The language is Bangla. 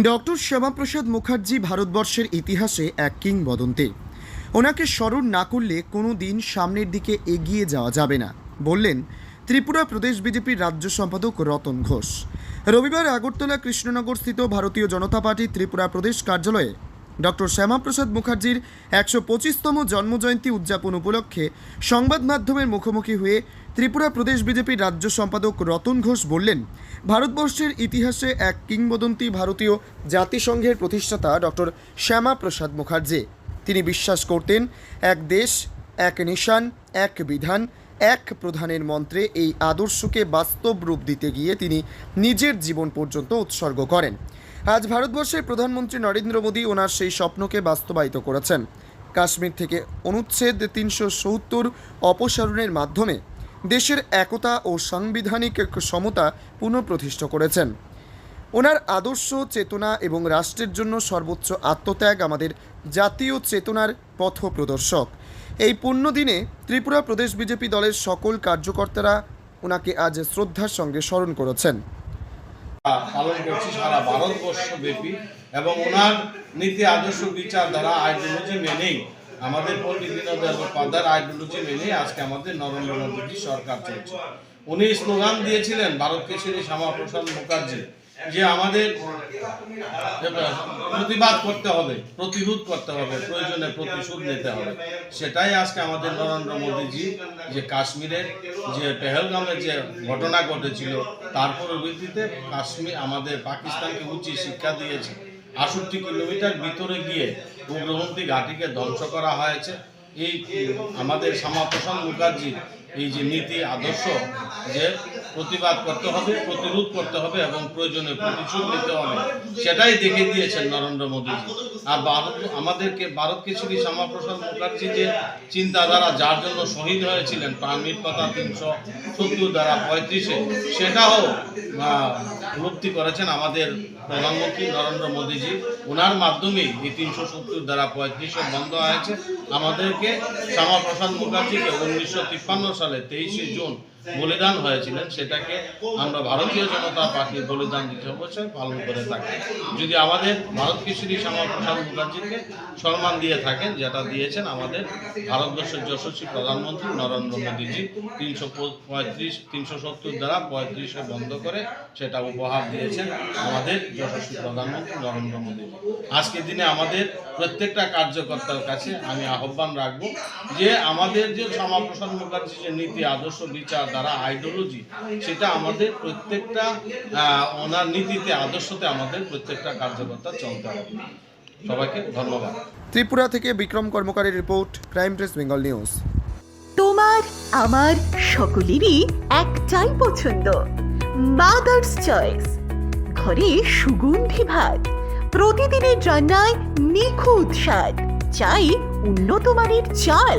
ডক্টর শ্যামাপ্রসাদ মুখার্জি ভারতবর্ষের ইতিহাসে এক কিংবদন্তি। ওনাকে স্মরণ না করলে কোনো দিন সামনের দিকে এগিয়ে যাওয়া যাবে না, বললেন ত্রিপুরা প্রদেশ বিজেপির রাজ্য সম্পাদক রতন ঘোষ। রবিবার আগরতলা কৃষ্ণনগর স্থিত ভারতীয় জনতা পার্টি ত্রিপুরা প্রদেশ কার্যালয়ে ডক্টর শ্যামাপ্রসাদ মুখার্জির একশো পঁচিশতম জন্মজয়ন্তী উদযাপন উপলক্ষে সংবাদ মাধ্যমের মুখোমুখি হয়ে ত্রিপুরা প্রদেশ বিজেপির রাজ্য সম্পাদক রতন ঘোষ বললেন, ভারতবর্ষের ইতিহাসে এক কিংবদন্তি ভারতীয় জাতিসংঘের প্রতিষ্ঠাতা ডক্টর শ্যামাপ্রসাদ মুখার্জি। তিনি বিশ্বাস করতেন, এক দেশ, এক নিশান, এক বিধান, এক প্রধানের মন্ত্রে এই আদর্শকে বাস্তব রূপ দিতে গিয়ে তিনি নিজের জীবন পর্যন্ত উৎসর্গ করেন। আজ ভারতবর্ষের প্রধানমন্ত্রী নরেন্দ্র মোদী ওনার সেই স্বপ্নকে বাস্তবায়িত করেছেন। কাশ্মীর থেকে অনুচ্ছেদ তিনশো সত্তর অপসারণের মাধ্যমে দেশের একতা ও সাংবিধানিক সমতা পুনঃপ্রতিষ্ঠা করেছেন। ওনার আদর্শ, চেতনা এবং রাষ্ট্রের জন্য সর্বোচ্চ আত্মত্যাগ আমাদের জাতীয় চেতনার পথ প্রদর্শক। এই পুণ্য দিনে ত্রিপুরা প্রদেশ বিজেপি দলের সকল কার্যকর্তারা ওনাকে আজ শ্রদ্ধার সঙ্গে স্মরণ করেছেন। পালন করছি সারা ভারতবর্ষ ব্যাপী এবং ওনার নীতি, আদর্শ, বিচার দ্বারা আইডিওলজি মেনেই আমাদের পণ্ডিত দীনদয়াল উপাধ্যায়ের আইডিওলজি মেনেই আজকে আমাদের নরেন্দ্র মোদীজি সরকার চলছে। উনি স্লোগান দিয়েছিলেন ভারতকে কেশরী শ্যামাপ্রসাদ মুখার্জি। যে আমাদের প্রতিবাদ করতে হবে, প্রতিরোধ করতে হবে, প্রয়োজনে প্রতিশোধ নিতে হবে। সেটাই আজকে আমাদের নরেন্দ্র মোদীজি যে কাশ্মীরের যে পেহেলগামের যে ঘটনা ঘটেছিল, তার পরিপ্রেক্ষিতে কাশ্মীর আমাদের পাকিস্তানকে উচিত শিক্ষা দিয়েছে। আষট্টি কিলোমিটার ভিতরে গিয়ে উগ্রপন্থী ঘাঁটিকে ধ্বংস করা হয়েছে। এই আমাদের শ্যামাপ্রসাদ মুখার্জির এই যে নীতি, আদর্শ যে প্রতিবাদ করতে হবে, প্রতিরোধ করতে হবে এবং প্রয়োজনে প্রতিশোধ নিতে হবে, সেটাই দেখে দিয়েছেন নরেন্দ্র মোদীজি আর ভারত, আমাদেরকে, ভারতকে শ্রী শ্যামাপ্রসাদ মুখার্জি যে চিন্তাধারা, যার জন্য শহীদ হয়েছিলেন প্রাণীর কথা তিনশো সত্তর দ্বারা পঁয়ত্রিশে, সেটাও উপলব্ধি করেছেন আমাদের প্রধানমন্ত্রী নরেন্দ্র মোদীজি ওনার মাধ্যমেই এই তিনশো সত্তর দ্বারা পঁয়ত্রিশে বন্ধ হয়েছে। আমাদেরকে শ্যামাপ্রসাদ মুখার্জিকে উনিশশো তিপ্পান্ন সালে তেইশে জুন বলিদান হয়েছিলেন, সেটাকে আমরা ভারতীয় জনতা পার্টির বলিদান দিবস হিসেবে পালন করে থাকি। যদি আমাদের ভারত কেশরী শ্যামাপ্রসাদ মুখার্জিকে সম্মান দিয়ে থাকেন, যেটা দিয়েছেন আমাদের ভারতবর্ষের যশস্বী প্রধানমন্ত্রী নরেন্দ্র মোদীজি, তিনশো পঁয়ত্রিশ, তিনশো সত্তর দ্বারা পঁয়ত্রিশে বন্ধ করে সেটা উপহার দিয়েছেন আমাদের যশস্বী প্রধানমন্ত্রী নরেন্দ্র মোদী। আজকের দিনে আমাদের প্রত্যেকটা কার্যকর্তার কাছে আমি আহ্বান রাখব যে আমাদের যে শ্যামাপ্রসাদ মুখার্জি যে নীতি, আদর্শ বিচার দ্বারা আইডিওলজি সেটা আমাদের প্রত্যেকটা ওনার নীতিতে আদর্শতে আমাদের প্রত্যেকটা কার্যকর্তা চলতে হবে। সবাইকে ধন্যবাদ। ত্রিপুরা থেকে Bikram কর্মকারের report crime press Bengal news. তোমার আমার সকলেরই একটাই পছন্দ মাদার্স চয়েস ঘরে সুগন্ধি ভাত প্রতিদিনের রান্নায় নিখুঁত স্বাদ চাই উন্নত মানের চাল।